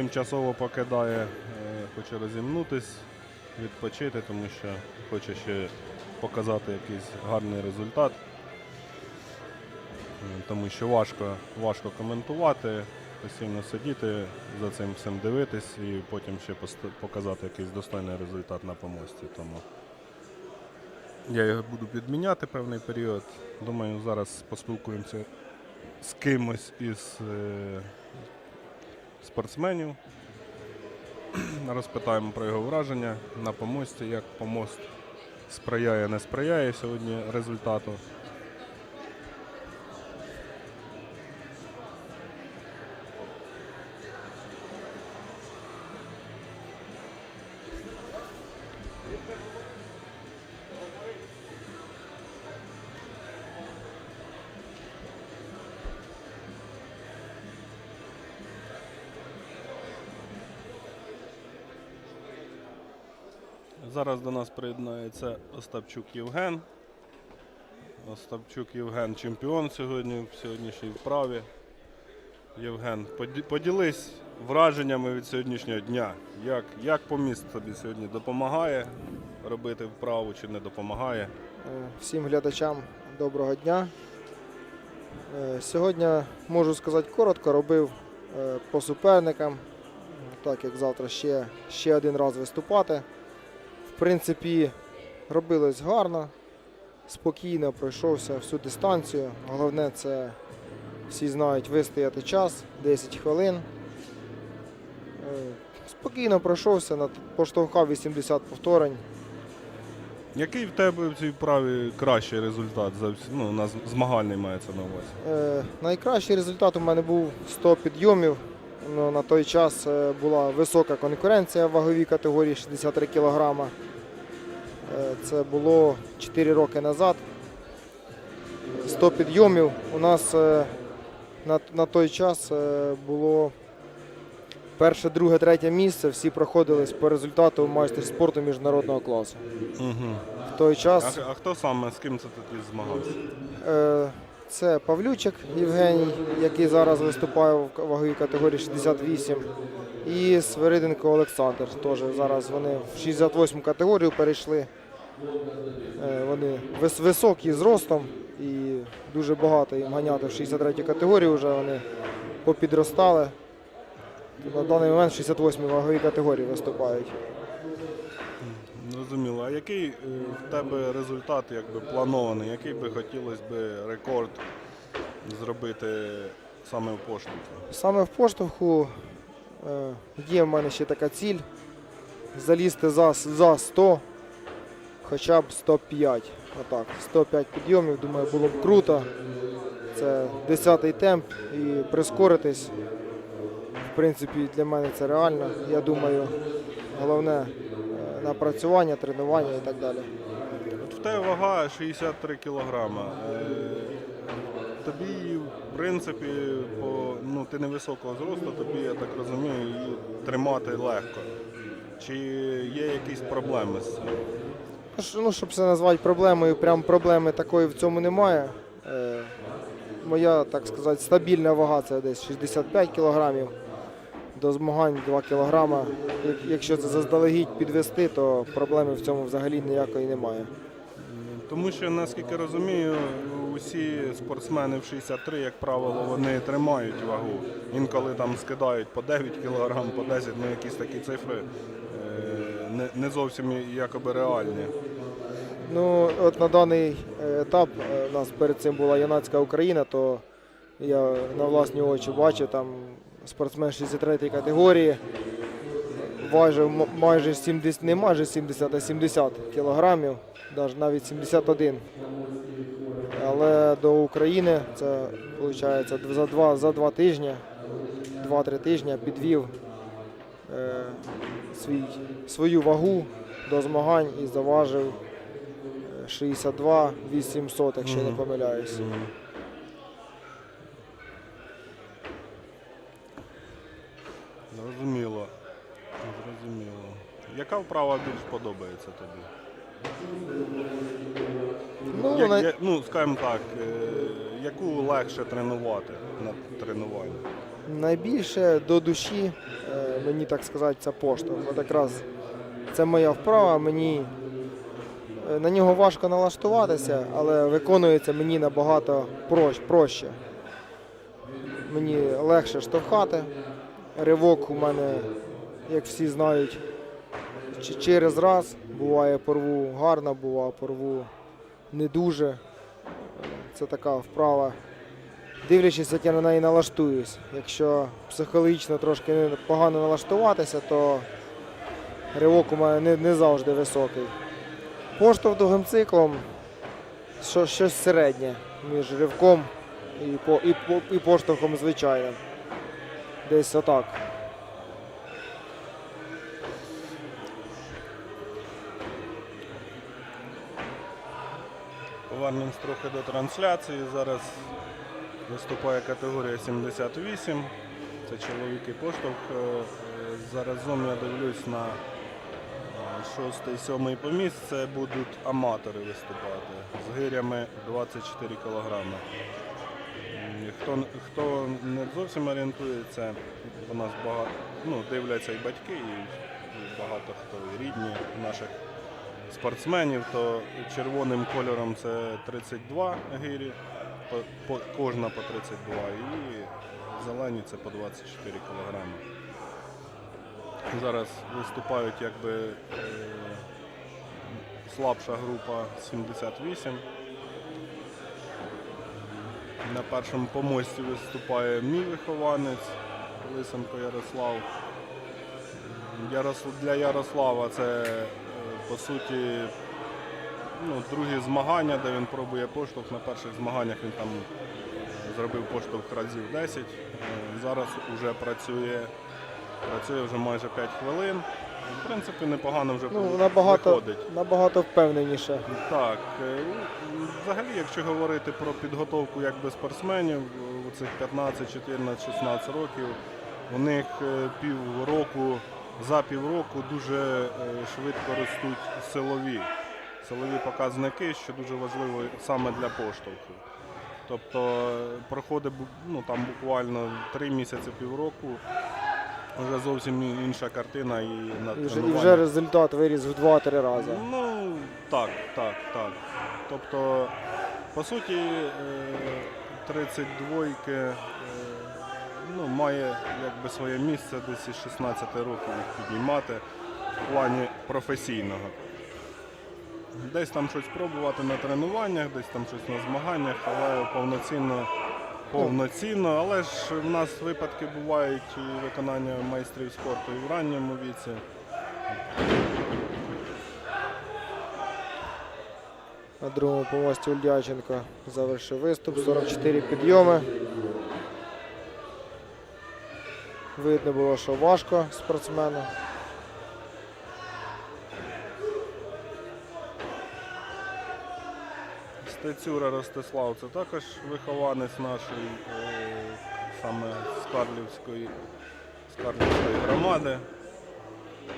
тимчасово покидає, е, хоче розімнутись, відпочити, тому що хоче ще показати якийсь гарний результат. Тому що важко, важко коментувати, постійно сидіти, за цим всім дивитись і потім ще показати якийсь достойний результат на помості. Тому я його буду підміняти певний період. Думаю, зараз поспілкуємося з кимось із е, спортсменів. Розпитаємо про його враження на помості, як помост сприяє, не сприяє сьогодні результату. Зараз до нас приєднається Остапчук Євген. Остапчук Євген чемпіон сьогодні в сьогоднішній вправі. Євген, поді- поділись враженнями від сьогоднішнього дня. Як, як поміст тобі сьогодні допомагає робити вправу чи не допомагає? Е, Всім глядачам доброго дня. Е, Сьогодні можу сказати коротко, робив е, по суперникам, так як завтра ще, ще один раз виступати. Принципі, робилось гарно, спокійно пройшовся всю дистанцію. Головне це всі знають вистояти час 10 хвилин. Е, Спокійно пройшовся, над- поштовхав 80 повторень. Який в тебе в цій вправі кращий результат? За, ну, на змагальний мається на увазі. Е, найкращий результат у мене був 100 підйомів. Ну, на той час е, була висока конкуренція в ваговій категорії 63 кг. Е, це було 4 роки назад. 100 підйомів. У нас е, на, на той час е, було перше, друге, третє місце. Всі проходились по результату майстер спорту міжнародного класу. Угу. В той час А, а хто саме з ким це тоді змагався? Це Павлючик Євгеній, який зараз виступає в ваговій категорії 68. І Свириденко Олександр. Теж зараз вони в 68 категорію перейшли. Е, Вони вис- високі зростом і дуже багато їм ганяти в 63 категорію. Вже вони попідростали. На даний момент в 68 ваговій категорії виступають. Зрозуміло. А який е, в тебе результат якби планований? Який би хотілося би рекорд зробити саме в поштовхі? Саме в поштовху е, є в мене ще така ціль залізти за, за 100, хоча б 105. Отак, 105 підйомів, думаю, було б круто. Це 10-й темп і прискоритись. В принципі, для мене це реально. Я думаю, головне е, напрацювання, тренування і так далі. От в тебе вага 63 кілограма. Е, Тобі, в принципі, по, ну, ти невисокого зросту, тобі, я так розумію, її тримати легко. Чи є якісь проблеми з цим? Ну, щоб це назвати проблемою, прям проблеми такої в цьому немає. Е, моя, так сказати, стабільна вага це десь 65 кілограмів. До змагань 2 кілограма. Якщо це заздалегідь підвести, то проблеми в цьому взагалі ніякої немає. Тому що, наскільки розумію, усі спортсмени в 63, як правило, вони тримають вагу. Інколи там скидають по 9 кг, по 10, ну якісь такі цифри е, не зовсім якоби реальні. Ну, от на даний е, етап е, у нас перед цим була юнацька Україна, то я на власні очі бачив там спортсмен 63 категорії. Важив майже 70, не майже 70, а 70 кілограмів, навіть навіть 71. Але до України це виходить за два, за два тижні, 2-3 тижні підвів е, свій, свою вагу до змагань і заважив 62 800, якщо не Мгм. помиляюсь. Зрозуміло. Зрозуміло. Яка вправа більш подобається тобі? Ну, Як- най- я- ну, скажімо так, е, яку легше тренувати на тренуванні? Найбільше до душі е, мені так сказати, це поштовх. От якраз це моя вправа, мені на нього важко налаштуватися, але виконується мені набагато проще. Мені легше штовхати. Ривок у мене, як всі знають, через раз. Буває порву гарно, буває порву не дуже. Це така вправа. Дивлячись, як я на неї налаштуюсь. Якщо психологічно трошки погано налаштуватися, то ривок у мене не, не завжди високий. Поштовх довгим циклом що, щось середнє між ривком і, по, і, і поштовхом звичайним. Десь отак. Повернемось трохи до трансляції. Зараз виступає категорія 78. Це чоловіки поштовх. Е, е, я дивлюсь на шостий, сьомий поміст. Це будуть аматори виступати з гирями 24 кілограми. Хто, хто не зовсім орієнтується, у нас багато ну, дивляться і батьки, і, багато хто і рідні наших спортсменів, то червоним кольором це 32 гирі, по, по, кожна по 32, і зелені це по 24 кілограми. Зараз виступають якби е, слабша група 78. На першому помості виступає мій вихованець Лисенко Ярослав. Ярос... Для Ярослава це е, по суті ну, другі змагання, де він пробує поштовх. На перших змаганнях він там е, зробив поштовх разів 10. Е, Зараз вже працює, працює вже майже 5 хвилин. В принципі, непогано вже Ну, виходить. набагато, набагато впевненіше. Так, е, взагалі, якщо говорити про підготовку якби спортсменів у цих 15, 14, 16 років, у них е, півроку, за півроку дуже е, швидко ростуть силові, силові показники, що дуже важливо саме для поштовху. Тобто проходить ну, там буквально 3 місяці півроку, вже зовсім інша картина і на І вже, і тренуваннях. вже результат виріс в 2-3 рази. Ну, так, так, так. Тобто, по суті, 32-ки е, ну, має якби своє місце десь із 16 років їх піднімати в плані професійного. Десь там щось пробувати на тренуваннях, десь там щось на змаганнях, але повноцінно, повноцінно. Але ж в нас випадки бувають і виконання майстрів спорту і в ранньому віці. На другому помості Ульяченко завершив виступ. 44 підйоми. Видно було, що важко спортсмену. Стецюра Ростислав це також вихованець нашої е, саме з Карлівської, з Карлівської громади.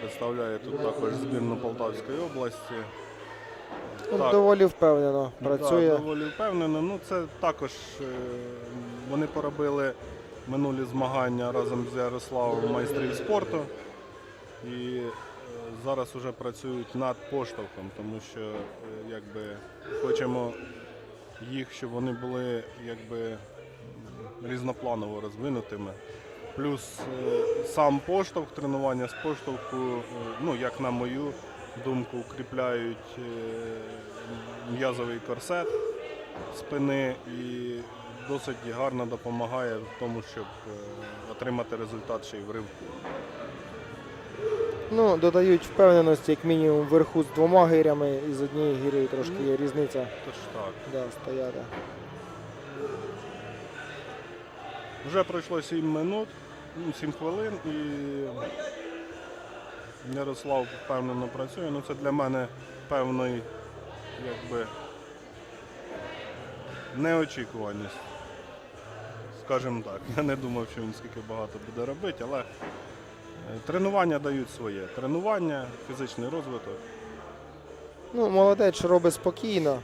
Представляє тут також збірну Полтавської області. Ну, Так. Доволі впевнено працює. Так, доволі впевнено. Ну, це також е, вони поробили минулі змагання разом з Ярославом майстрів спорту. І зараз вже працюють над поштовхом, тому що е, якби, хочемо їх, щоб вони були якби, різнопланово розвинутими. Плюс е, сам поштовх, тренування з поштовху, е, ну, як на мою думку, укріпляють м'язовий корсет спини і досить гарно допомагає в тому, щоб отримати результат ще й в ривку. Ну, додають впевненості, як мінімум, вверху з двома гирями і з однією гір'єю трошки є різниця. Тож так. Да, стояти. Вже пройшло 7 минут, ну, 7 хвилин і Ярослав впевнено працює. Ну, це для мене певний якби неочікуваність. Скажімо так. Я не думав, що він скільки багато буде робити, але тренування дають своє. Тренування, фізичний розвиток. Ну, молодець, що робить спокійно.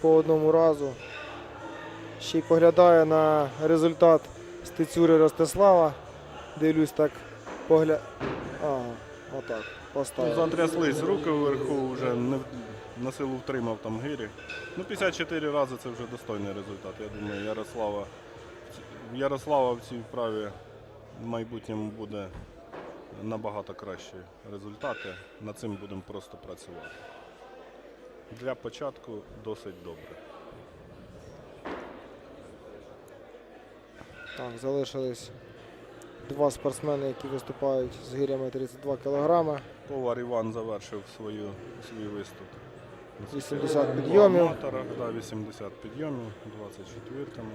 По одному разу. Ще й поглядає на результат стецюри Ростислава. Дивлюсь так, погляд. Ага, отак. Ну, затряслись руки вверху, вже не на силу втримав там гирі. Ну, 54 рази це вже достойний результат. Я думаю, Ярослава, Ярослава в цій вправі в майбутньому буде набагато кращі результати. Над цим будемо просто працювати. Для початку досить добре. Так, залишились два спортсмени, які виступають з гирями 32 кг. Повар Іван завершив свою, свій виступ. 80 У підйомів. да, 80 підйомів, 24-му.